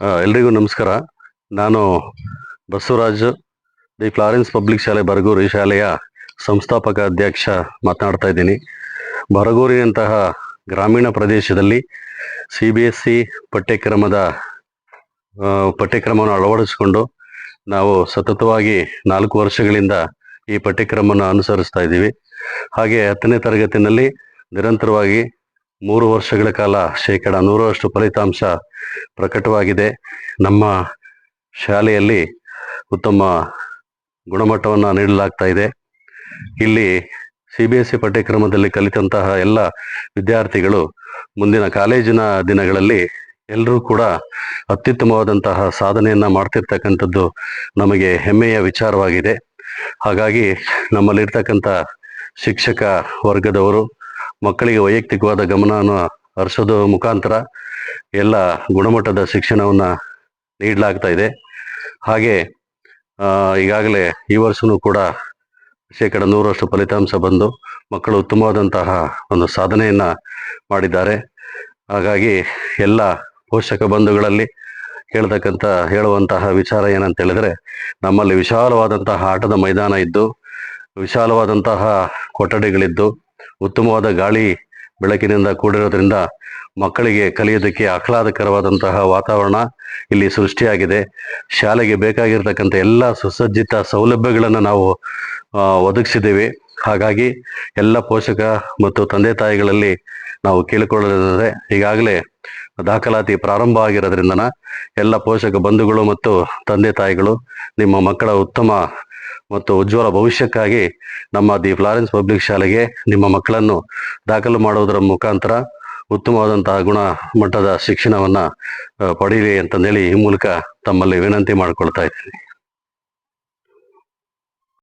ಎಲ್ರಿಗೂ ನಮಸ್ಕಾರ. ನಾನು ಬಸವರಾಜ್ ದಿ ಫ್ಲಾರೆನ್ಸ್ ಪಬ್ಲಿಕ್ ಶಾಲೆ ಬರಗೂರು ಶಾಲೆಯ ಸಂಸ್ಥಾಪಕ ಅಧ್ಯಕ್ಷ ಮಾತನಾಡ್ತಾ ಇದ್ದೀನಿ. ಬರಗೂರಿನಂತಹ ಗ್ರಾಮೀಣ ಪ್ರದೇಶದಲ್ಲಿ ಸಿ ಬಿ ಎಸ್ ಸಿ ಪಠ್ಯಕ್ರಮದ ಪಠ್ಯಕ್ರಮವನ್ನು ಅಳವಡಿಸಿಕೊಂಡು ನಾವು ಸತತವಾಗಿ ನಾಲ್ಕು ವರ್ಷಗಳಿಂದ ಈ ಪಠ್ಯಕ್ರಮವನ್ನು ಅನುಸರಿಸ್ತಾ ಇದ್ದೀವಿ. ಹಾಗೆ ಹತ್ತನೇ ತರಗತಿನಲ್ಲಿ ನಿರಂತರವಾಗಿ ಮೂರು ವರ್ಷಗಳ ಕಾಲ ಶೇಕಡ ನೂರರಷ್ಟು ಫಲಿತಾಂಶ ಪ್ರಕಟವಾಗಿದೆ. ನಮ್ಮ ಶಾಲೆಯಲ್ಲಿ ಉತ್ತಮ ಗುಣಮಟ್ಟವನ್ನು ನೀಡಲಾಗ್ತಾ ಇದೆ. ಇಲ್ಲಿ ಸಿ ಬಿ ಎಸ್ ಸಿ ಪಠ್ಯಕ್ರಮದಲ್ಲಿ ಕಲಿತಂತಹ ಎಲ್ಲ ವಿದ್ಯಾರ್ಥಿಗಳು ಮುಂದಿನ ಕಾಲೇಜಿನ ದಿನಗಳಲ್ಲಿ ಎಲ್ಲರೂ ಕೂಡ ಅತ್ಯುತ್ತಮವಾದಂತಹ ಸಾಧನೆಯನ್ನು ಮಾಡ್ತಿರ್ತಕ್ಕಂಥದ್ದು ನಮಗೆ ಹೆಮ್ಮೆಯ ವಿಚಾರವಾಗಿದೆ. ಹಾಗಾಗಿ ನಮ್ಮಲ್ಲಿರ್ತಕ್ಕಂಥ ಶಿಕ್ಷಕ ವರ್ಗದವರು ಮಕ್ಕಳಿಗೆ ವೈಯಕ್ತಿಕವಾದ ಗಮನವನ್ನು ಹರಿಸೋದು ಮುಖಾಂತರ ಎಲ್ಲ ಗುಣಮಟ್ಟದ ಶಿಕ್ಷಣವನ್ನು ನೀಡಲಾಗ್ತಾ ಇದೆ. ಹಾಗೆ ಈಗಾಗಲೇ ಈ ವರ್ಷವೂ ಕೂಡ ಶೇಕಡ ನೂರಷ್ಟು ಫಲಿತಾಂಶ ಬಂದು ಮಕ್ಕಳು ಉತ್ತಮವಾದಂತಹ ಒಂದು ಸಾಧನೆಯನ್ನು ಮಾಡಿದ್ದಾರೆ. ಹಾಗಾಗಿ ಎಲ್ಲ ಪೋಷಕ ಬಂಧುಗಳಲ್ಲಿ ಹೇಳ್ತಕ್ಕಂಥ, ಹೇಳುವಂತಹ ವಿಚಾರ ಏನಂತ ಹೇಳಿದ್ರೆ, ನಮ್ಮಲ್ಲಿ ವಿಶಾಲವಾದಂತಹ ಆಟದ ಮೈದಾನ ಇದ್ದು, ವಿಶಾಲವಾದಂತಹ ಕೊಠಡಿಗಳಿದ್ದು ಉತ್ತಮವಾದ ಗಾಳಿ ಬೆಳಕಿನಿಂದ ಕೂಡಿರೋದ್ರಿಂದ ಮಕ್ಕಳಿಗೆ ಕಲಿಯೋದಕ್ಕೆ ಆಹ್ಲಾದಕರವಾದಂತಹ ವಾತಾವರಣ ಇಲ್ಲಿ ಸೃಷ್ಟಿಯಾಗಿದೆ. ಶಾಲೆಗೆ ಬೇಕಾಗಿರ್ತಕ್ಕಂಥ ಎಲ್ಲ ಸುಸಜ್ಜಿತ ಸೌಲಭ್ಯಗಳನ್ನು ನಾವು ಒದಗಿಸಿದ್ದೇವೆ. ಹಾಗಾಗಿ ಎಲ್ಲ ಪೋಷಕ ಮತ್ತು ತಂದೆ ತಾಯಿಗಳಲ್ಲಿ ನಾವು ಕೇಳಿಕೊಳ್ಳೋದಾದರೆ ಈಗಾಗಲೇ ದಾಖಲಾತಿ ಪ್ರಾರಂಭ ಆಗಿರೋದ್ರಿಂದನ ಎಲ್ಲ ಪೋಷಕ ಬಂಧುಗಳು ಮತ್ತು ತಂದೆ ತಾಯಿಗಳು ನಿಮ್ಮ ಮಕ್ಕಳ ಉತ್ತಮ ಮತ್ತು ಉಜ್ವಲ ಭವಿಷ್ಯಕ್ಕಾಗಿ ನಮ್ಮ ದಿ ಫ್ಲಾರೆನ್ಸ್ ಪಬ್ಲಿಕ್ ಶಾಲೆಗೆ ನಿಮ್ಮ ಮಕ್ಕಳನ್ನು ದಾಖಲು ಮಾಡುವುದರ ಮುಖಾಂತರ ಉತ್ತಮವಾದಂತಹ ಗುಣಮಟ್ಟದ ಶಿಕ್ಷಣವನ್ನ ಪಡೆಯಿರಿ ಅಂತಂದೇಳಿ ಈ ಮೂಲಕ ತಮ್ಮಲ್ಲಿ ವಿನಂತಿ ಮಾಡಿಕೊಳ್ತಾ ಇದ್ದೀನಿ.